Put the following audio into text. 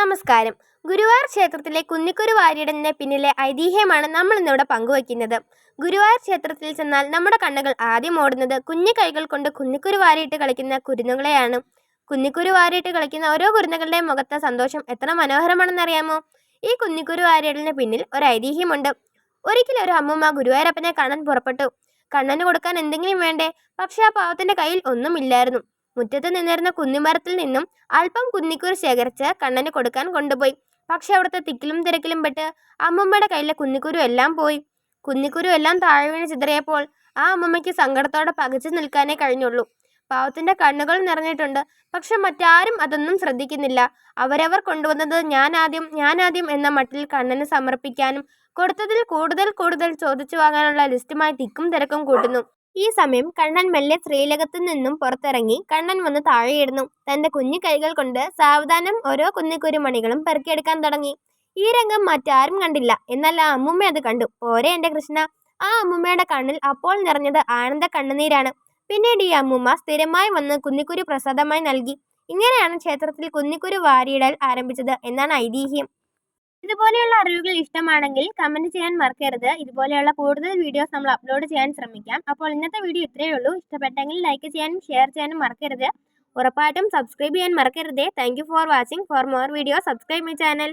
നമസ്കാരം. ഗുരുവായൂർ ക്ഷേത്രത്തിലെ കുന്നിക്കുരു വാരിയിടലിന് പിന്നിലെ ഐതിഹ്യമാണ് നമ്മൾ ഇന്നിവിടെ പങ്കുവയ്ക്കുന്നത്. ഗുരുവായൂർ ക്ഷേത്രത്തിൽ ചെന്നാൽ നമ്മുടെ കണ്ണുകൾ ആദ്യം ഓടുന്നത് കുഞ്ഞു കൈകൾ കൊണ്ട് കുന്നിക്കുരു വാരിയിട്ട് കളിക്കുന്ന കുരുന്നുകളെയാണ്. കുന്നിക്കുരു വാരിയിട്ട് കളിക്കുന്ന ഓരോ കുരുന്നുകളുടെയും മുഖത്തെ സന്തോഷം എത്ര മനോഹരമാണെന്നറിയാമോ? ഈ കുന്നിക്കുരു വാരിയടലിന് പിന്നിൽ ഒരു ഐതിഹ്യമുണ്ട്. ഒരിക്കൽ ഒരു അമ്മമ്മ ഗുരുവായൂരപ്പനെ കാണാൻ പുറപ്പെട്ടു. കണ്ണന് കൊടുക്കാൻ എന്തെങ്കിലും വേണ്ടേ? പക്ഷേ ആ പാവത്തിന്റെ കയ്യിൽ ഒന്നുമില്ലായിരുന്നു മുറ്റത്ത് നിന്നിരുന്ന കുന്നിമരത്തിൽ നിന്നും അല്പം കുന്നിക്കൂർ ശേഖരിച്ച് കണ്ണന് കൊടുക്കാൻ കൊണ്ടുപോയി. പക്ഷെ അവിടുത്തെ തിക്കിലും തിരക്കിലും പെട്ട് അമ്മമ്മയുടെ കയ്യിലെ കുന്നിക്കുരു എല്ലാം പോയി. കുന്നിക്കുരു എല്ലാം താഴെ വീണ് ചിതറിയപ്പോൾ ആ അമ്മമ്മയ്ക്ക് സങ്കടത്തോടെ പകച്ചു നിൽക്കാനേ കഴിഞ്ഞുള്ളൂ. പാവത്തിന്റെ കണ്ണുകൾ നിറഞ്ഞിട്ടുണ്ട്. പക്ഷെ മറ്റാരും അതൊന്നും ശ്രദ്ധിക്കുന്നില്ല. അവരവർ കൊണ്ടുവന്നത് ഞാൻ ആദ്യം ഞാൻ ആദ്യം എന്ന മട്ടിൽ കണ്ണന് സമർപ്പിക്കാനും കൊടുത്തതിൽ കൂടുതൽ കൂടുതൽ ചോദിച്ചു വാങ്ങാനുള്ള ലിസ്റ്റുമായി തിക്കും തിരക്കും കൂട്ടുന്നു. ഈ സമയം കണ്ണൻ മെല്ലെ ശ്രീലകത്തു നിന്നും പുറത്തിറങ്ങി കണ്ണൻ വന്ന് താഴെയിടുന്നു തന്റെ കുഞ്ഞു കൈകൾ കൊണ്ട് സാവധാനം ഓരോ കുഞ്ഞിക്കുരുമണികളും പെറുക്കിയെടുക്കാൻ തുടങ്ങി. ഈ രംഗം മറ്റാരും കണ്ടില്ല. എന്നാൽ ആ അമ്മുമ്മ അത് കണ്ടു. പോരെ എന്റെ കൃഷ്ണ ആ അമ്മുമ്മയുടെ കണ്ണിൽ അപ്പോൾ നിറഞ്ഞത് ആനന്ദ കണ്ണുനീരാണ്. പിന്നീട് ഈ അമ്മുമ്മ സ്ഥിരമായി വന്ന് കുന്നിക്കുരു പ്രസാദമായി നൽകി. ഇങ്ങനെയാണ് ക്ഷേത്രത്തിൽ കുന്നിക്കുരു വാരിയിടൽ ആരംഭിച്ചത് എന്നാണ് ഐതിഹ്യം. ഇതുപോലെയുള്ള അറിവുകൾ ഇഷ്ടമാണെങ്കിൽ കമന്റ് ചെയ്യാൻ മറക്കരുത്. ഇതുപോലെയുള്ള കൂടുതൽ വീഡിയോസ് നമ്മൾ അപ്ലോഡ് ചെയ്യാൻ ശ്രമിക്കാം. അപ്പോൾ ഇന്നത്തെ വീഡിയോ ഇത്രയേ ഉള്ളൂ. ഇഷ്ടപ്പെട്ടെങ്കിൽ ലൈക്ക് ചെയ്യാനും ഷെയർ ചെയ്യാനും മറക്കരുത്. ഉറപ്പായിട്ടും സബ്സ്ക്രൈബ് ചെയ്യാൻ മറക്കരുതേ. Thank for watching for more video subscribe my channel